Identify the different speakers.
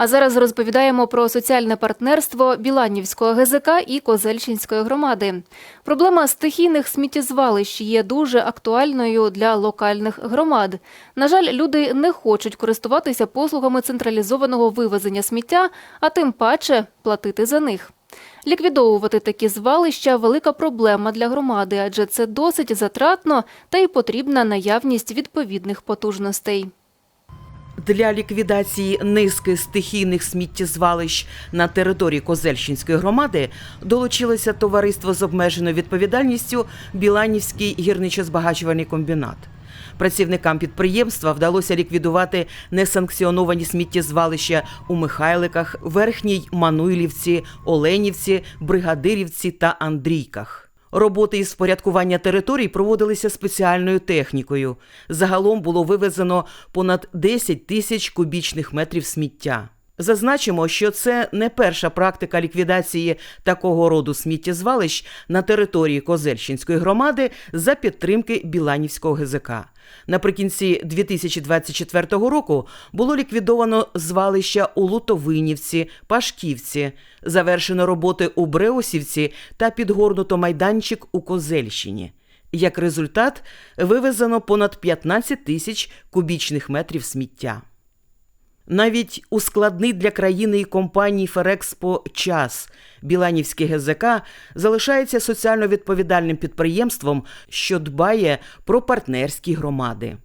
Speaker 1: А зараз розповідаємо про соціальне партнерство Біланівського ГЗК і Козельчинської громади. Проблема стихійних сміттєзвалищ є дуже актуальною для локальних громад. На жаль, люди не хочуть користуватися послугами централізованого вивезення сміття, а тим паче платити за них. Ліквідовувати такі звалища велика проблема для громади, адже це досить затратно та й потрібна наявність відповідних потужностей.
Speaker 2: Для ліквідації низки стихійних сміттєзвалищ на території Козельщинської громади долучилося товариство з обмеженою відповідальністю Біланівський гірничо-збагачувальний комбінат. Працівникам підприємства вдалося ліквідувати несанкціоновані сміттєзвалища у Михайликах, Верхній Мануйлівці, Оленівці, Бригадирівці та Андрійках. Роботи із впорядкування територій проводилися спеціальною технікою. Загалом було вивезено понад 10 тисяч кубічних метрів сміття. Зазначимо, що це не перша практика ліквідації такого роду сміттєзвалищ на території Козельщинської громади за підтримки Біланівського ГЗК. Наприкінці 2024 року було ліквідовано звалища у Лутовинівці, Пашківці, завершено роботи у Бреусівці та підгорнуто майданчик у Козельщині. Як результат, вивезено понад 15 тисяч кубічних метрів сміття. Навіть у складний для країни і компанії Ферекспо час Біланівське ГЗК залишається соціально відповідальним підприємством, що дбає про партнерські громади.